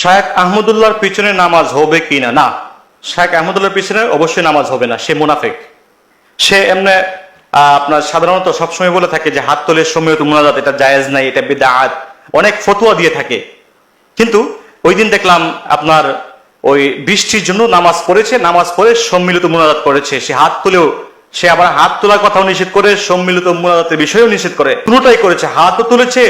শায়েখ আহমদুল্লাহর পিছনে নামাজ হবে কি না? না, শায়েখ আহমদুল্লাহর পিছনে অবশ্যই নামাজ হবে না, সে মুনাফেক। সে এমনি আপনার সাধারণত সবসময় বলে থাকে যে হাত তোলের সময় তো মোনাজাত, এটা জায়েজ নাই, এটা বিদাত অনেক ফতুয়া দিয়ে থাকে। কিন্তু ওই দিন দেখলাম আপনার ওই বৃষ্টির জন্য নামাজ পড়েছে, নামাজ পড়ে সম্মিলিত মোনাজাত করেছে। সে হাত তুলেও, সে আবার হাত তোলার কথাও নিষেধ করে, সম্মিলিত মোনাজাতের বিষয়েও নিষেধ করে। দুটোটাই করেছে, হাতও তুলেছে,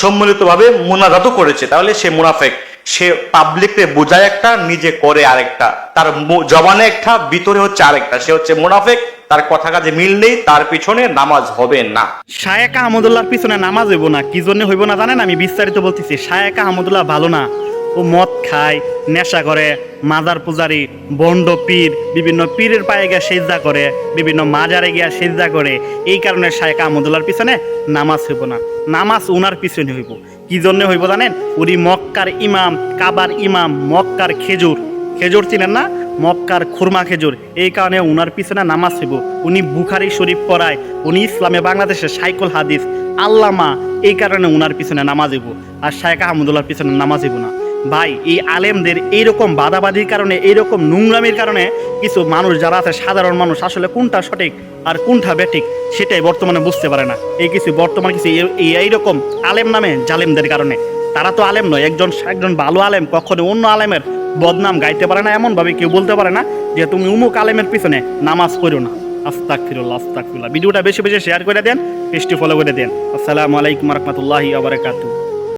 সম্মিলিতভাবে মোনাজাতও করেছে, তাহলে সে মুনাফেক। সে পাবলিককে বোঝায় একটা, নিজে করে আরেকটা। তার জবানে একটা, ভিতরে হচ্ছে আরেকটা। সে হচ্ছে মুনাফেক, তার কথা কাজে মিল নেই, তার পিছনে নামাজ হবে না। শায়েকা আহমদুল্লাহর পিছনে নামাজ হইব না, কি জন্য হইব না জানেন? আমি বিস্তারিত বলতেছি, শায়েকা আহমদুল্লাহ ভালো না। ও মদ খায়, নেশা করে, মাজার পূজারি, বন্ড পীর, বিভিন্ন পীরের পায়ে গিয়ে সেজদা করে, বিভিন্ন মাজারে গিয়া সেজদা করে। এই কারণে শায়েক আহমদুল্লাহর পিছনে নামাজ হইব না। নামাজ উনার পিছনে হইব। কি জন্য হইব জানেন? উনি মক্কার ইমাম, কাবার ইমাম, মক্কার খেজুর। খেজুর চিনেন না? মক্কার খুরমা খেজুর। এই কারণে উনার পিছনে নামাজ হইব। উনি বুখারি শরীফ পড়ায়। উনি ইসলামে বাংলাদেশের সাইকুল হাদিস। আল্লামা, এই কারণে উনার পিছনে নামাজ হইব। আর শায়েখ আহমদুল্লাহর পিছনে নামাজ হইব না। ভাই, এই আলেমদের এইরকম বাদাবাদির কারণে, এইরকম নোংরামির কারণে কিছু মানুষ যারা আছে, সাধারণ মানুষ, আসলে কোনটা সঠিক আর কোনটা বেঠিক সেটাই বর্তমানে বুঝতে পারে না। এই কিছু বর্তমানে কিছু এই- এই এইরকম আলেম নামে জালেমদের কারণে। তারা তো আলেম নয়, একজন একজন ভালো আলেম, কখনো অন্য আলেমের বদনাম গাইতে পারে না, এমনভাবে কেউ বলতে পারে না যে তুমি উমুক আলেমের পিছনে নামাজ পড়ো না। আস্তাক ফিরুল্লাহ আস্তাক ফিরুল্লাহ ভিডিওটা বেশি বেশি শেয়ার করে দেন, পেজটি ফলো করে দেন। আসসালামু আলাইকুম রহমতুল্লাহি আবরাকাতু